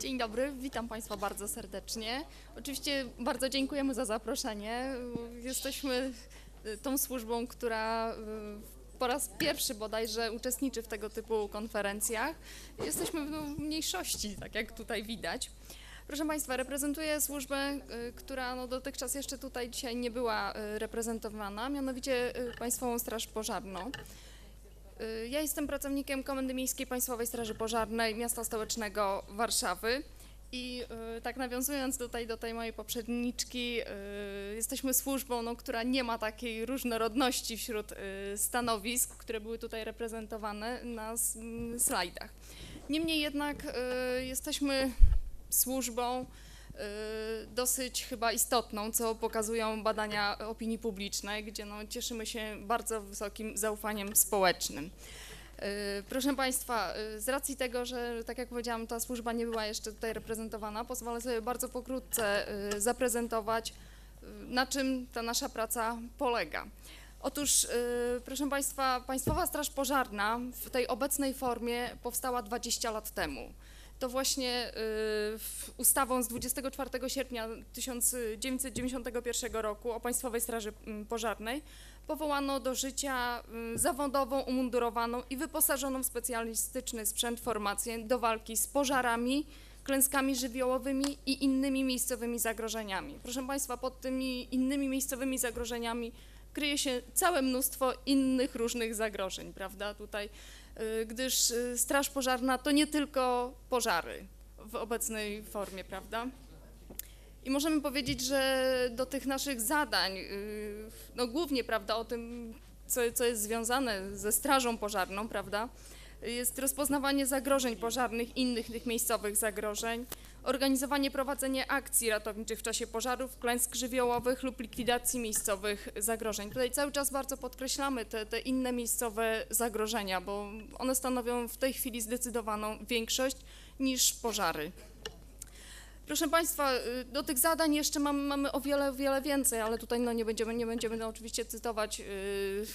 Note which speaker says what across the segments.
Speaker 1: Dzień dobry, witam Państwa bardzo serdecznie. Oczywiście bardzo dziękujemy za zaproszenie. Jesteśmy y, tą służbą, która y, po raz pierwszy bodajże uczestniczy w tego typu konferencjach. Jesteśmy w mniejszości, tak jak tutaj widać. Proszę Państwa, reprezentuję służbę, y, która no, dotychczas jeszcze tutaj dzisiaj nie była reprezentowana, mianowicie Państwową Straż Pożarną. Y, Ja jestem pracownikiem Komendy Miejskiej Państwowej Straży Pożarnej Miasta Stołecznego Warszawy. I y, tak nawiązując tutaj do tej mojej poprzedniczki, y, jesteśmy służbą, no, która nie ma takiej różnorodności wśród stanowisk, które były tutaj reprezentowane na s- m, slajdach. Niemniej jednak jesteśmy służbą dosyć chyba istotną, co pokazują badania opinii publicznej, gdzie no, cieszymy się bardzo wysokim zaufaniem społecznym. Y, Proszę Państwa, y, z racji tego, że tak jak powiedziałam, ta służba nie była jeszcze tutaj reprezentowana, pozwolę sobie bardzo pokrótce y, zaprezentować, y, na czym ta nasza praca polega. Otóż, y, proszę Państwa, Państwowa Straż Pożarna w tej obecnej formie powstała 20 lat temu. To właśnie y, ustawą z 24 sierpnia 1991 roku o Państwowej Straży mm, Pożarnej powołano do życia y, zawodową, umundurowaną i wyposażoną w specjalistyczny sprzęt formację do walki z pożarami, klęskami żywiołowymi i innymi miejscowymi zagrożeniami. Proszę Państwa, pod tymi innymi miejscowymi zagrożeniami kryje się całe mnóstwo innych różnych zagrożeń, prawda? Tutaj, y, gdyż y, Straż Pożarna to nie tylko pożary w obecnej formie, prawda? I możemy powiedzieć, że do tych naszych zadań, y, no głównie, prawda, o tym, co, co jest związane ze strażą pożarną, prawda, jest rozpoznawanie zagrożeń pożarnych, innych tych miejscowych zagrożeń, organizowanie, prowadzenie akcji ratowniczych w czasie pożarów, klęsk żywiołowych lub likwidacji miejscowych zagrożeń. Tutaj cały czas bardzo podkreślamy te, te inne miejscowe zagrożenia, bo one stanowią w tej chwili zdecydowaną większość niż pożary. Proszę Państwa, y, do tych zadań jeszcze mamy, mamy o wiele, wiele więcej, ale tutaj no, nie będziemy, nie będziemy no, oczywiście cytować y,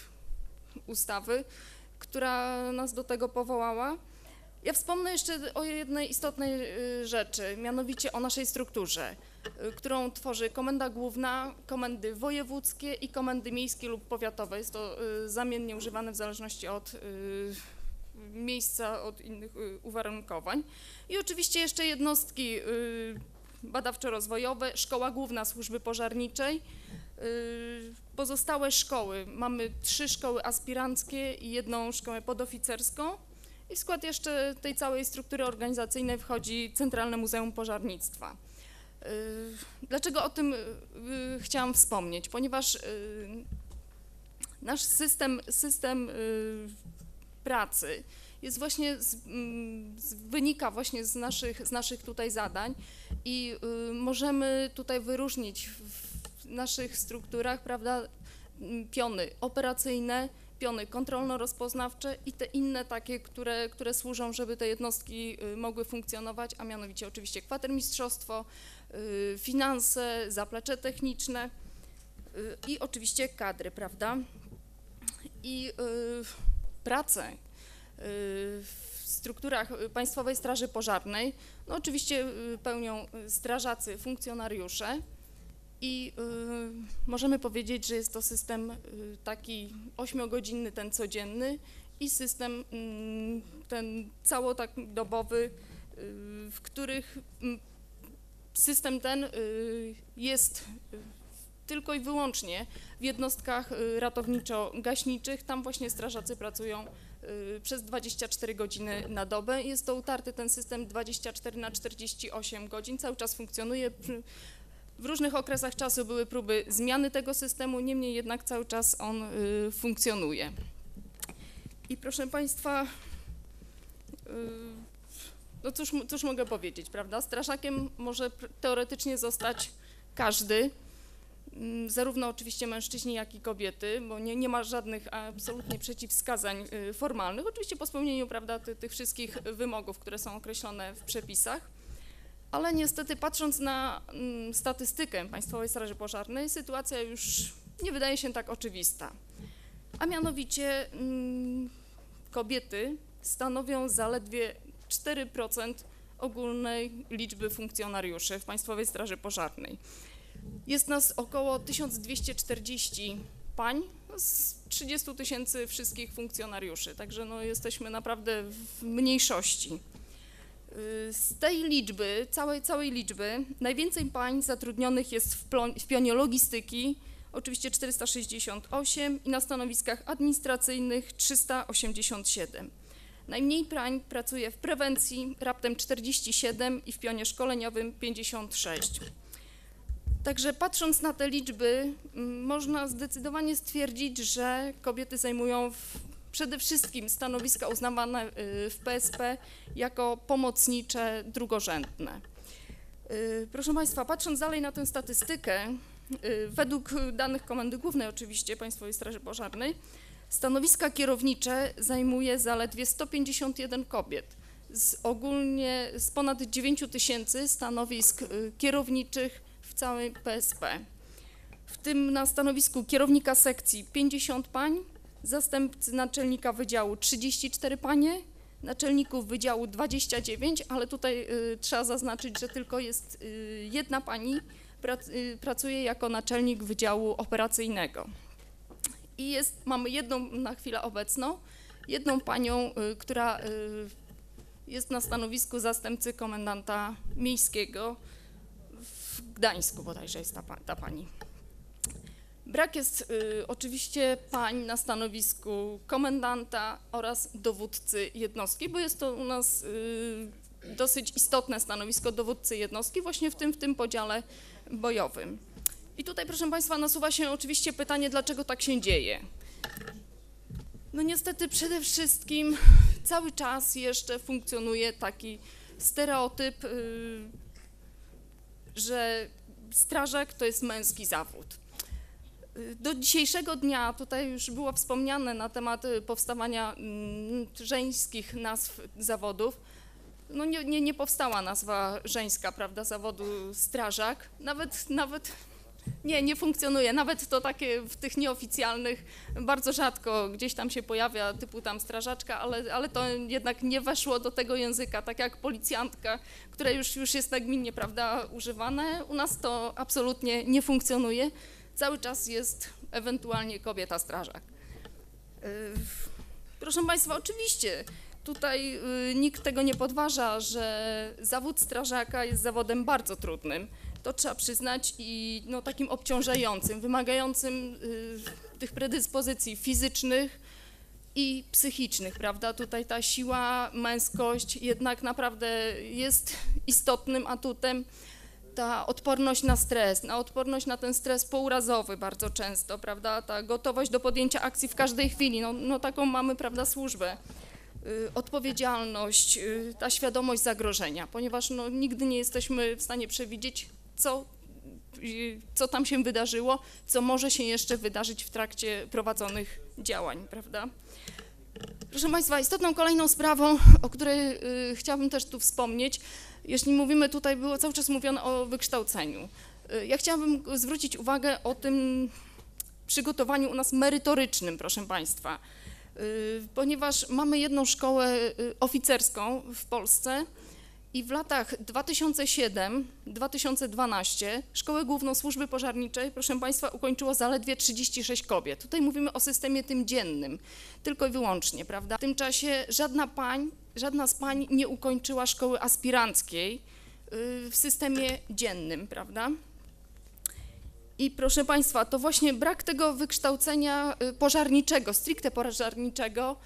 Speaker 1: ustawy, która nas do tego powołała. Ja wspomnę jeszcze o jednej istotnej y, rzeczy, mianowicie o naszej strukturze, y, którą tworzy Komenda Główna, komendy wojewódzkie i komendy miejskie lub powiatowe. Jest to y, zamiennie używane w zależności od miejsca, od innych uwarunkowań. I oczywiście jeszcze jednostki badawczo-rozwojowe, Szkoła Główna Służby Pożarniczej, pozostałe szkoły. Mamy trzy szkoły aspiranckie i jedną szkołę podoficerską. I w skład jeszcze tej całej struktury organizacyjnej wchodzi Centralne Muzeum Pożarnictwa. Y, Dlaczego o tym y, chciałam wspomnieć? Ponieważ y, nasz system, system pracy jest właśnie z, wynika właśnie z naszych, z naszych tutaj zadań i możemy tutaj wyróżnić w, naszych strukturach, prawda, piony operacyjne, piony kontrolno-rozpoznawcze i te inne takie, które, które służą, żeby te jednostki y, mogły funkcjonować, a mianowicie oczywiście kwatermistrzostwo, y, finanse, zaplecze techniczne y, i oczywiście kadry, prawda? I pracę w strukturach Państwowej Straży Pożarnej, no oczywiście pełnią strażacy, funkcjonariusze i y, możemy powiedzieć, że jest to system y, taki ośmiogodzinny, ten codzienny i system mm, ten cało tak dobowy, y, w których mm, system ten jest tylko i wyłącznie w jednostkach ratowniczo-gaśniczych. Tam właśnie strażacy pracują przez 24 godziny na dobę. Jest to utarty ten system 24 na 48 godzin, cały czas funkcjonuje. W różnych okresach czasu były próby zmiany tego systemu, niemniej jednak cały czas on y, funkcjonuje. I proszę Państwa, y, no cóż, cóż mogę powiedzieć, prawda? Strażakiem może teoretycznie zostać każdy, Mm, zarówno oczywiście mężczyźni, jak i kobiety, bo nie, nie ma żadnych absolutnie przeciwwskazań y, formalnych, oczywiście po spełnieniu prawda, ty, tych wszystkich wymogów, które są określone w przepisach. Ale niestety patrząc na mm, statystykę Państwowej Straży Pożarnej, sytuacja już nie wydaje się tak oczywista. A mianowicie mm, kobiety stanowią zaledwie 4% ogólnej liczby funkcjonariuszy w Państwowej Straży Pożarnej. Jest nas około 1240 pań z 30 tysięcy wszystkich funkcjonariuszy, także no jesteśmy naprawdę w mniejszości. Y, Z tej liczby, całej, całej liczby, najwięcej pań zatrudnionych jest w, plon- w pionie logistyki, oczywiście 468 i na stanowiskach administracyjnych 387. Najmniej pań pracuje w prewencji, raptem 47 i w pionie szkoleniowym 56. Także patrząc na te liczby, można zdecydowanie stwierdzić, że kobiety zajmują w, przede wszystkim stanowiska uznawane y, w PSP jako pomocnicze, drugorzędne. Y, Proszę Państwa, patrząc dalej na tę statystykę, y, według danych Komendy Głównej oczywiście Państwowej Straży Pożarnej, stanowiska kierownicze zajmuje zaledwie 151 kobiet z ogólnie z ponad 9 tysięcy stanowisk kierowniczych w całej PSP. W tym na stanowisku kierownika sekcji 50 pań, zastępcy naczelnika wydziału 34 panie, naczelników wydziału 29, ale tutaj y, trzeba zaznaczyć, że tylko jest y, jedna pani, prac, y, pracuje jako naczelnik wydziału operacyjnego. I jest, mamy jedną na chwilę obecną, jedną panią, y, która y, jest na stanowisku zastępcy komendanta miejskiego w Gdańsku bodajże jest ta, ta pani. Brak jest y, oczywiście pań na stanowisku komendanta oraz dowódcy jednostki, bo jest to u nas y, dosyć istotne stanowisko dowódcy jednostki właśnie w tym, w tym podziale bojowym. I tutaj, proszę Państwa, nasuwa się oczywiście pytanie, dlaczego tak się dzieje. No niestety przede wszystkim cały czas jeszcze funkcjonuje taki stereotyp, y, że strażak to jest męski zawód. Do dzisiejszego dnia, tutaj już było wspomniane na temat y, powstawania mm, żeńskich nazw zawodów, no nie, nie, nie powstała nazwa żeńska, prawda, zawodu strażak, nawet, nawet nie, nie funkcjonuje, nawet to takie w tych nieoficjalnych bardzo rzadko gdzieś tam się pojawia, typu tam strażaczka, ale, ale to jednak nie weszło do tego języka, tak jak policjantka, które już, już jest nagminnie, prawda, używane. U nas to absolutnie nie funkcjonuje. Cały czas jest ewentualnie kobieta strażak. Yy, Proszę Państwa, oczywiście tutaj y, nikt tego nie podważa, że zawód strażaka jest zawodem bardzo trudnym. To trzeba przyznać i no, takim obciążającym, wymagającym y, tych predyspozycji fizycznych i psychicznych, prawda? Tutaj ta siła, męskość jednak naprawdę jest istotnym atutem. Ta odporność na stres, na odporność na ten stres pourazowy bardzo często, prawda? Ta gotowość do podjęcia akcji w każdej chwili, no, no taką mamy, prawda, służbę. Y, Odpowiedzialność, y, ta świadomość zagrożenia, ponieważ no, nigdy nie jesteśmy w stanie przewidzieć, co, y, co tam się wydarzyło, co może się jeszcze wydarzyć w trakcie prowadzonych działań, prawda? Proszę Państwa, istotną kolejną sprawą, o której chciałabym też tu wspomnieć, jeśli mówimy tutaj, było cały czas mówione o wykształceniu. Y, ja chciałabym zwrócić uwagę o tym przygotowaniu u nas merytorycznym, proszę Państwa, y, ponieważ mamy jedną szkołę y, oficerską w Polsce i w latach 2007-2012 Szkołę Główną Służby Pożarniczej, proszę Państwa, ukończyło zaledwie 36 kobiet. Tutaj mówimy o systemie tym dziennym, tylko i wyłącznie, prawda? W tym czasie żadna pań, żadna z pań nie ukończyła szkoły aspiranckiej y, w systemie dziennym, prawda? I proszę Państwa, to właśnie brak tego wykształcenia y, pożarniczego, stricte pożarniczego, ni-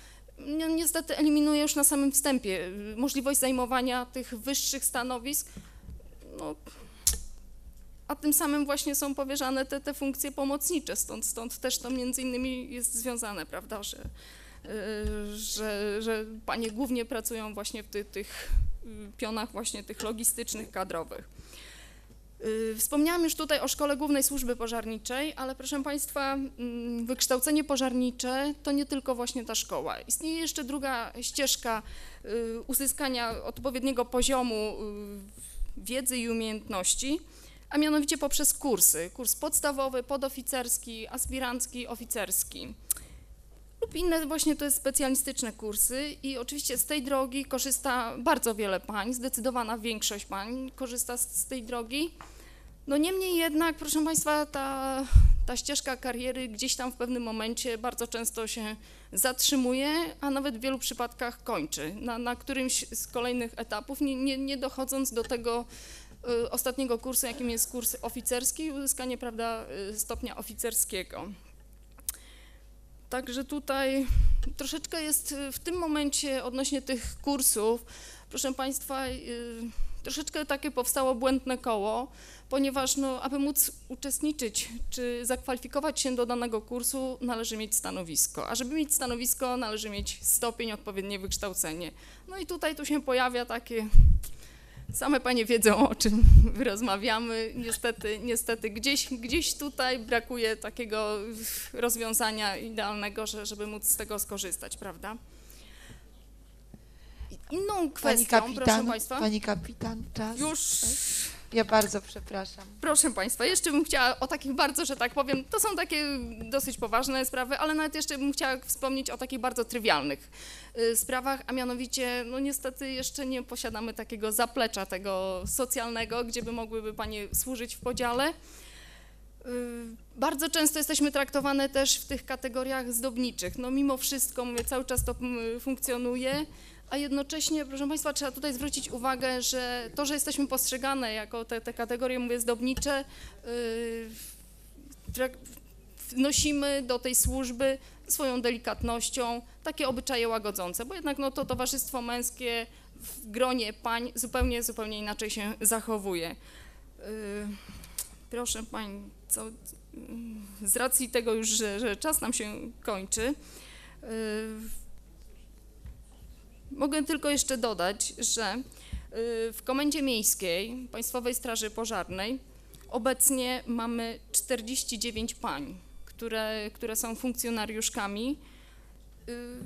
Speaker 1: niestety eliminuje już na samym wstępie y, możliwość zajmowania tych wyższych stanowisk, no, a tym samym właśnie są powierzane te, te funkcje pomocnicze, stąd, stąd też to między innymi jest związane, prawda, że, y, że, że panie głównie pracują właśnie w ty, tych y, pionach właśnie tych logistycznych, kadrowych. Y, Wspomniałam już tutaj o Szkole Głównej Służby Pożarniczej, ale proszę Państwa, mm, wykształcenie pożarnicze to nie tylko właśnie ta szkoła. Istnieje jeszcze druga ścieżka y, uzyskania odpowiedniego poziomu y, wiedzy i umiejętności, a mianowicie poprzez kursy. Kurs podstawowy, podoficerski, aspirancki, oficerski. Lub inne właśnie jest specjalistyczne kursy i oczywiście z tej drogi korzysta bardzo wiele pań, zdecydowana większość pań korzysta z, z tej drogi. No niemniej jednak, proszę Państwa, ta, ta ścieżka kariery gdzieś tam w pewnym momencie bardzo często się zatrzymuje, a nawet w wielu przypadkach kończy na, na którymś z kolejnych etapów, nie, nie, nie dochodząc do tego y, ostatniego kursu, jakim jest kurs oficerski uzyskanie prawda, y, stopnia oficerskiego. Także tutaj troszeczkę jest y, w tym momencie odnośnie tych kursów, proszę Państwa, y, troszeczkę takie powstało błędne koło, ponieważ no, aby móc uczestniczyć czy zakwalifikować się do danego kursu, należy mieć stanowisko, a żeby mieć stanowisko, należy mieć stopień, odpowiednie wykształcenie. No i tutaj tu się pojawia takie Same panie wiedzą, o czym rozmawiamy. Niestety, niestety gdzieś, gdzieś tutaj brakuje takiego rozwiązania idealnego, że, żeby móc z tego skorzystać, prawda? Inną kwestią,
Speaker 2: Pani
Speaker 1: proszę
Speaker 2: kapitan,
Speaker 1: Państwa,
Speaker 2: pani kapitan, czas.
Speaker 1: już
Speaker 2: Ja bardzo przepraszam.
Speaker 1: Proszę Państwa, jeszcze bym chciała o takich bardzo, że tak powiem, to są takie dosyć poważne sprawy, ale nawet jeszcze bym chciała wspomnieć o takich bardzo trywialnych y, sprawach, a mianowicie, no niestety jeszcze nie posiadamy takiego zaplecza tego socjalnego, gdzie by mogłyby Panie służyć w podziale. Y, Bardzo często jesteśmy traktowane też w tych kategoriach zdobniczych. No mimo wszystko, mówię, cały czas to mm, funkcjonuje, a jednocześnie, proszę Państwa, trzeba tutaj zwrócić uwagę, że to, że jesteśmy postrzegane jako te, te kategorie, mówię, zdobnicze, trak- wnosimy do tej służby swoją delikatnością takie obyczaje łagodzące, bo jednak no, to towarzystwo męskie w gronie pań zupełnie, zupełnie inaczej się zachowuje. Yy, proszę Pań, co, z racji tego już, że, że czas nam się kończy, Mogę tylko jeszcze dodać, że y, w Komendzie Miejskiej Państwowej Straży Pożarnej obecnie mamy 49 pań, które, które są funkcjonariuszkami, y,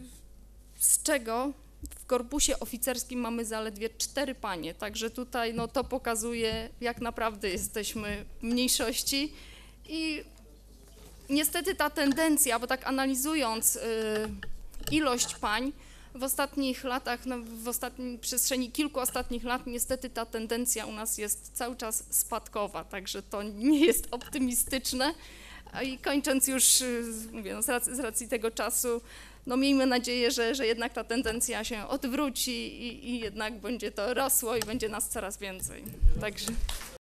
Speaker 1: z czego w korpusie oficerskim mamy zaledwie 4 panie, także tutaj no, to pokazuje, jak naprawdę jesteśmy w mniejszości. I niestety ta tendencja, bo tak analizując y, ilość pań, w ostatnich latach, no w ostatniej przestrzeni kilku ostatnich lat niestety ta tendencja u nas jest cały czas spadkowa, także to nie jest optymistyczne. I kończąc już, y, mówię, no z, racji, z racji tego czasu, no miejmy nadzieję, że, że jednak ta tendencja się odwróci i, i jednak będzie to rosło i będzie nas coraz więcej. Także.